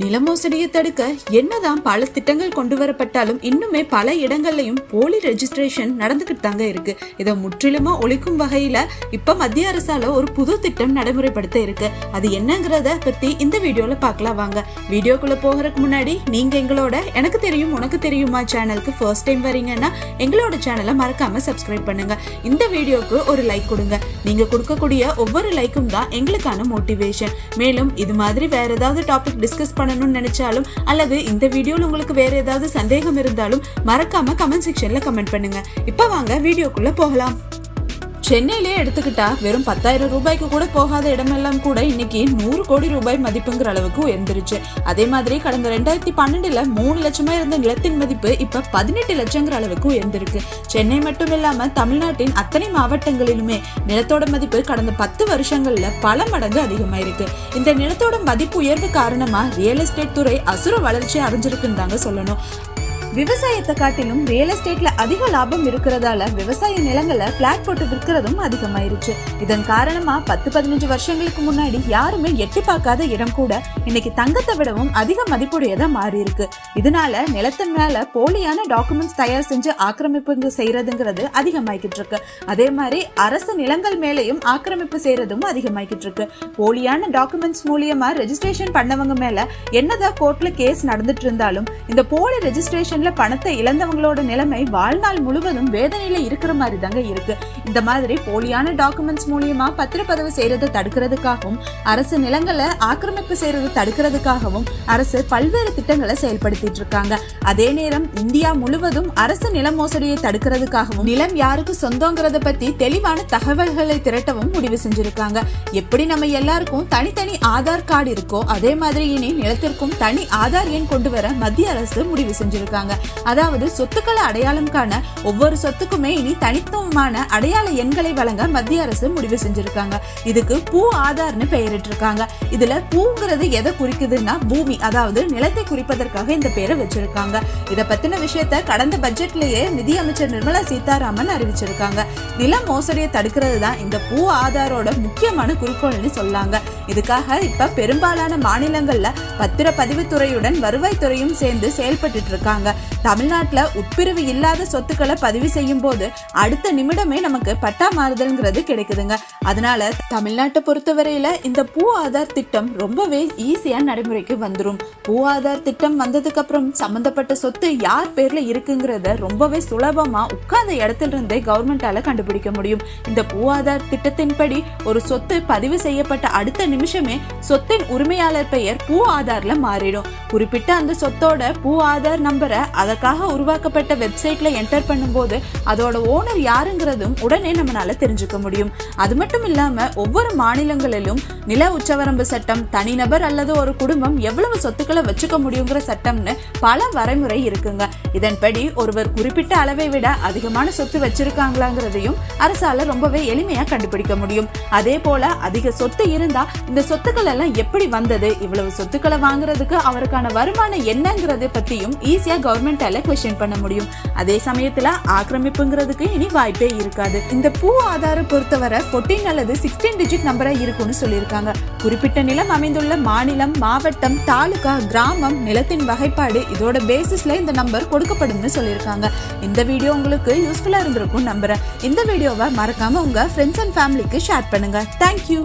நிலமோசடியை தடுக்க என்னதான் பல திட்டங்கள் கொண்டு வரப்பட்டாலும் இன்னுமே பல இடங்கள்லயும் போலி ரெஜிஸ்ட்ரேஷன் நடந்துகிட்டு தாங்க இருக்கு. இதை முற்றிலுமா ஒழிக்கும் வகையில இப்ப மத்திய அரசால ஒரு புது திட்டம் நடைமுறைப்படுத்த இருக்கு. அது என்னங்கிறத பத்தி இந்த வீடியோல பார்க்கலாம் வாங்க. வீடியோக்குள்ள போகிறதுக்கு முன்னாடி நீங்க எங்களோட எனக்கு தெரியும் உனக்கு தெரியுமா சேனலுக்கு ஃபர்ஸ்ட் டைம் வரீங்கன்னா எங்களோட சேனலை மறக்காம சப்ஸ்கிரைப் பண்ணுங்க. இந்த வீடியோக்கு ஒரு லைக் கொடுங்க. நீங்க கொடுக்கக்கூடிய ஒவ்வொரு லைக்கும் தான் எங்களுக்கான மோட்டிவேஷன் மேலும் இது மாதிரி வேற ஏதாவது டாபிக் டிஸ்கஸ் பண்ணணும்னு நினைச்சாலும் அல்லது இந்த வீடியோல உங்களுக்கு வேற ஏதாவது சந்தேகம் இருந்தாலும் மறக்காம கமெண்ட் செக்ஷன்ல கமெண்ட் பண்ணுங்க. இப்ப வாங்க வீடியோக்குள்ள போகலாம். சென்னையிலே எடுத்துக்கிட்டா வெறும் பத்தாயிரம் ரூபாய்க்கு கூட போகாத இடமெல்லாம் கூட இன்னைக்கு நூறு கோடி ரூபாய் மதிப்புங்கிற அளவுக்கு உயர்ந்துருச்சு. அதே மாதிரி கடந்த ரெண்டாயிரத்தி பன்னெண்டுல மூணு லட்சமா இருந்த நிலத்தின் மதிப்பு இப்ப பதினெட்டு லட்சங்கிற அளவுக்கு உயர்ந்திருக்கு. சென்னை மட்டும் இல்லாம தமிழ்நாட்டின் அத்தனை மாவட்டங்களிலுமே நிலத்தோட மதிப்பு கடந்த பத்து வருஷங்கள்ல பல மடங்கு அதிகமாயிருக்கு. இந்த நிலத்தோட மதிப்பு உயர்வு காரணமா ரியல் எஸ்டேட் துறை அசுர வளர்ச்சி அடைஞ்சிருக்குன்னு தாங்க சொல்லணும். விவசாயத்தை காட்டிலும் ரியல் எஸ்டேட்ல அதிக லாபம் இருக்கிறதால விவசாய நிலங்களை பிளாட் போட்டு விற்கிறதும் அதிகமாயிருச்சு. இதன் காரணமா பத்து பதினஞ்சு வருஷங்களுக்கு முன்னாடி யாருமே எட்டி பார்க்காத இடம் கூட இன்னைக்கு தங்கத்தை விடவும் அதிக மதிப்புடையதா மாறி இருக்கு இதனால நிலத்தின் மேல போலியான டாக்குமெண்ட்ஸ் தயார் செஞ்சு ஆக்கிரமிப்பு செய்யறதுங்கிறது அதிகமாகிக்கிட்டு இருக்கு அதே மாதிரி அரசு நிலங்கள் மேலேயும் ஆக்கிரமிப்பு செய்யறதும் அதிகமாகிக்கிட்டு இருக்கு போலியான டாக்குமெண்ட்ஸ் மூலியமா ரெஜிஸ்ட்ரேஷன் பண்ணவங்க மேல என்னதான் கோர்ட்ல கேஸ் நடந்துட்டு இருந்தாலும் இந்த போலி ரெஜிஸ்ட்ரேஷன் ரெஜிஸ்ட்ரேஷன்ல பணத்தை இழந்தவங்களோட நிலைமை வாழ்நாள் முழுவதும் வேதனையில இருக்கிற மாதிரி தாங்க இருக்கு. இந்த மாதிரி போலியான டாக்குமெண்ட்ஸ் மூலியமா பத்திரப்பதிவு செய்யறதை தடுக்கிறதுக்காகவும் அரசு நிலங்களை ஆக்கிரமிப்பு செய்யறதை தடுக்கிறதுக்காகவும் அரசு பல்வேறு திட்டங்களை செயல்படுத்திட்டு இருக்காங்க. அதே நேரம் இந்தியா முழுவதும் அரசு நில மோசடியை தடுக்கிறதுக்காகவும் நிலம் யாருக்கு சொந்தங்கிறத பத்தி தெளிவான தகவல்களை திரட்டவும் முடிவு செஞ்சிருக்காங்க. எப்படி நம்ம எல்லாருக்கும் தனித்தனி ஆதார் கார்டு இருக்கோ அதே மாதிரி இனி நிலத்திற்கும் தனி ஆதார் எண் கொண்டு வர மத்திய அரசு முடிவு செஞ்சிருக்காங்க. அதாவது சொத்துக்களை அடையாளம் காண ஒவ்வொரு சொத்துக்குமே இனி தனித்துவமான அடையாள எண்களை வழங்க மத்திய அரசு முடிவு செஞ்சிருக்காங்க. இதுக்கு பூ ஆதார்னு பெயரிட்டிருக்காங்க. இதுல பூங்கிறது எதை குறிக்குதுன்னா பூமி அதாவது நிலத்தை குறிப்பதற்காக இந்த பேரை வச்சிருக்காங்க. இதை பத்தின விஷயத்த கடந்த பட்ஜெட்லயே நிதியமைச்சர் நிர்மலா சீதாராமன் அறிவிச்சிருக்காங்க. நில மோசடியை தடுக்கிறது தான் இந்த பூ ஆதாரோட முக்கியமான குறிக்கோள்னு சொல்லாங்க. இதுக்காக இப்ப பெரும்பாலான மாநிலங்கள்ல பத்திரப்பதிவுத்துறையுடன் வருவாய்த்துறையும் சேர்ந்து செயல்பட்டு இருக்காங்க தமிழ்நாட்டுல உட்பிரிவு இல்லாத சொத்துக்களை பதிவு செய்யும் போது அடுத்த நிமிடமே நமக்கு பட்டா மாறுதல்ங்கிறது கிடைக்குதுங்க. அதனால தமிழ்நாட்டை பொறுத்தவரையில இந்த பூ ஆதார் திட்டம் ரொம்பவே ஈஸியா நடைமுறைக்கு வந்துரும். பூ ஆதார் திட்டம் வந்ததுக்கு அப்புறம் சம்பந்தப்பட்ட சொத்து யார் பேர்ல இருக்குங்கிறத ரொம்பவே சுலபமா உட்கார்ந்த இடத்துல இருந்தே கவர்மெண்டால கண்டுபிடிக்க முடியும். இந்த பூ ஆதார் திட்டத்தின்படி ஒரு சொத்து பதிவு செய்யப்பட்ட அடுத்த நிமிஷமே சொத்தின் உரிமையாளர் பெயர் பூ ஆதார்ல மாறிடும். குறிப்பிட்ட அந்த சொத்தோட பூ ஆதார் நம்பரை அதற்காக உருவாக்கப்பட்ட வெப்சைட்ல என்டர் பண்ணும்போது அதோட ஓனர் யாருங்கிறதும் உடனே நம்மளால தெரிஞ்சுக்க முடியும். அது மட்டும் இல்லாம ஒவ்வொரு மாநிலங்களிலும் நில உச்சவரம்பு சட்டம் தனிநபர் அல்லது ஒரு குடும்பம் எவ்வளவு சொத்துக்களை வச்சுக்க முடியுங்கிற சட்டம்னு பல வரைமுறை இருக்குங்க. இதன்படி ஒருவர் குறிப்பிட்ட அளவை விட அதிகமான சொத்து வச்சிருக்காங்களாங்கிறதையும் அரசால ரொம்பவே எளிமையா கண்டுபிடிக்க முடியும். அதே போல அதிக சொத்து இருந்தா இந்த சொத்துக்கள் எல்லாம் எப்படி வந்தது? இவ்வளவு சொத்துக்களை வாங்குறதுக்கு அவருக்கான வருமானம் என்னங்கிறத பத்தியும் ஈஸியா கவர்மெண்டால கொஸ்டின் பண்ண முடியும். அதே சமயத்துல ஆக்கிரமிப்புங்கிறதுக்கு இனி வாய்ப்பே இருக்காது. இந்த பூ ஆதாரம் பொறுத்தவரை 14 அல்லது சிக்ஸ்டீன் டிஜிட் நம்பரா இருக்கும்னு சொல்லியிருக்காங்க. குறிப்பிட்ட நிலம் அமைந்துள்ள மாநிலம் மாவட்டம் தாலுகா கிராமம் நிலத்தின் வகைப்பாடு இதோட பேசிஸ்ல இந்த நம்பர் கொடுக்கப்படும்னு சொல்லியிருக்காங்க. இந்த வீடியோ உங்களுக்கு யூஸ்ஃபுல்லா இருந்திருக்கும் நம்புறேன். இந்த வீடியோவை மறக்காம உங்க ஃப்ரெண்ட்ஸ் அண்ட் ஃபேமிலிக்கு ஷேர் பண்ணுங்க. Thank you